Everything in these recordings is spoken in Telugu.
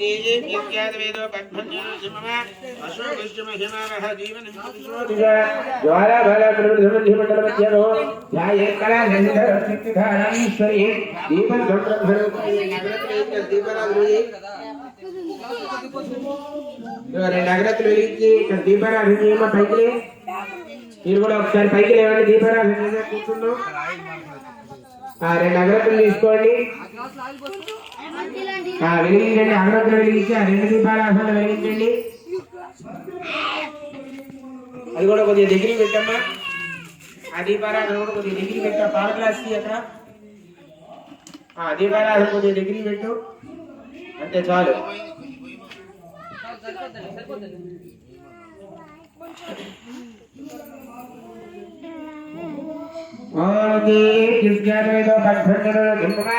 ఉత్తేజే విఖ్యాత జీవన జ్వాలా బాల ప్రవృద్ధి మండల మధ్యలో ధ్యాయే కళా నందర సిద్ధిధారామీశ్వరి దీపారాధన పైకి మీరు కూడా ఒకసారి పైకి లేవండి దీపారాధన కూర్చుందాం. రెండు అగరత్తులు తీసుకోండి. వెలిగించండి అగరత్తులు వెలిగించి ఆ రెండు దీపారాధనలు వెలిగించండి. అది కూడా కొద్దిగా దగ్గరికి పెట్టమ్మా. ఆ దీపారాధన కూడా కొద్దిగా దగ్గరికి పెట్టా పాల గ్లాస్కి అక్కడ. ఆ దీపారాధన కొద్దిగా దగ్గరికి పెట్టు. అంతే చాలు. ఓకే కిస్గానేదో పద్భండలో జింపమా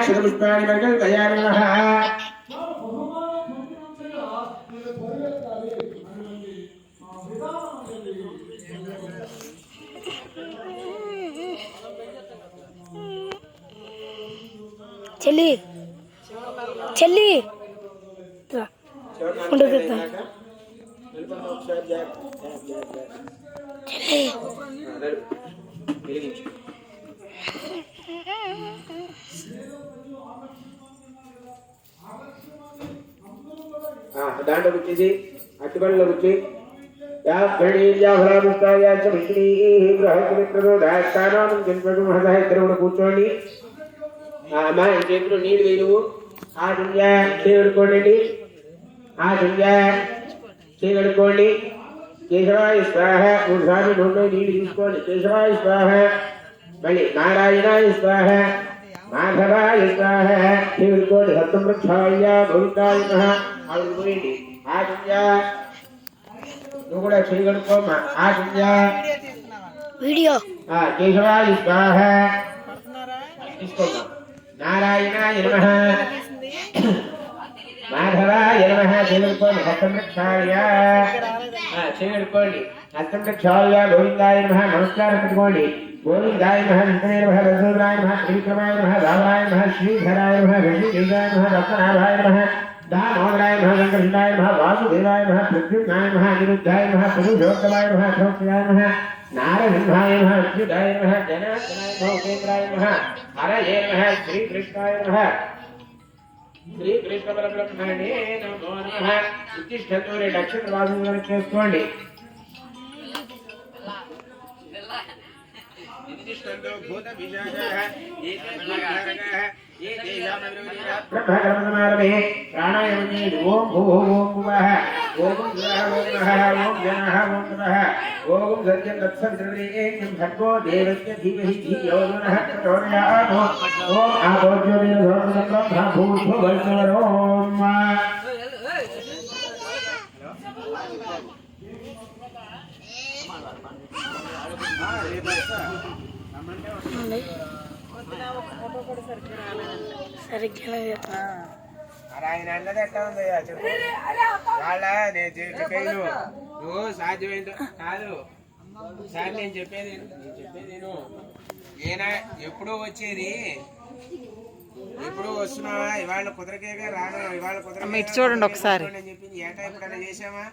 గంధాక్షర పుష్పాన్ని పరికల్పయామి నమః చెల్లి. చెల్లి. ఉండదు. చెల్లి దాంట్లో వచ్చేసి అట్టుబడిలో వచ్చి ఇద్దరు కూర్చోండి ఆ, అమ్మా చేతిలో నీళ్ళు వేయవు ఆ దుంజ చేయడుకోండి ఆ దుంజ చేయగడుకోండి కేశవాయ స్వాహ మూడు సార్లు నూనె నీళ్ళు తీసుకోండి కేశవాయ స్వాహ మళ్ళీ నారాయణాయ స్వాహ మాధవాయ స్వాహ చేయగడుకోండి సత్తం వృక్షాయ గోవిందాయ నమః ఆవిడ పోయండి ఆ దుంజ నువ్వు కూడా చేయగడుకోమ్మా ఆ దుంజ వీడియో. ఆ కేశవాయ స్వాహ. తీసుకోమ్మా. నారాయణాయ నమః. మాధవాయ నమః. చేయగడుకోండి సత్తం వృక్షాయ చేయగడుకోండి సత్తం వృక్షాయ గోవిందాయ నమః. నమస్కారం పెట్టుకోండి. గోవిందాయ నమః విష్ణువే నమః రసూరాయ నమః త్రివిక్రమాయ నమః రామాయ నమః శ్రీధరాయ నమః వెంకటేశాయ నమః రత్నాభాయ నమః దామోదరాయ నమః వెంకటేశాయ నమః వాసుదేవాయ నమః ప్రద్యుమ్నాయ నమః అనిరుద్ధాయ నమః పురుషోత్తమాయ నమః సౌఖ్యాయ నమః నారసింహాయ నమః అచ్యుతాయ నమః జనార్దనాయ నమః ఉపేంద్రాయ నమః హరయే నమః శ్రీకృష్ణాయ నమః శ్రీకృష్ణ పరబ్రహ్మణే నమో నమః ఉత్తిష్టతో రెండు అక్షర వాసులను చేసుకోండి तत्र कर्मसमारभे प्राणायामे ॐ भूः ॐ भुवः ॐ गुरः ॐ नः ॐ जनः ॐ नः ॐ सत्यं तत्सवितृदेकं भर्गो देवस्य धीमहि धियो नः प्रचोदयामो ॐ आपोज्योतिः सर्वसम्भं ब्रह्मभूतो वर्षवरोम् நம்மள்கிட்ட సరిగ్గా మరి ఆయన అన్నది ఎట్లా ఉందో చెప్పు. వాళ్ళ నేను చెప్పేది నువ్వు. నువ్వు సాధ్యమైందో కాదు. సార్ నేను చెప్పేది. నేను చెప్పేది ఎప్పుడూ వచ్చేది. ఎప్పుడు వస్తున్నావా ఇవాళ కుదరకేగా రాను ఇవాళ కుదరకే ఇటు చూడండి ఒకసారి. చెప్పింది ఏటా ఎప్పుడైనా చేసామా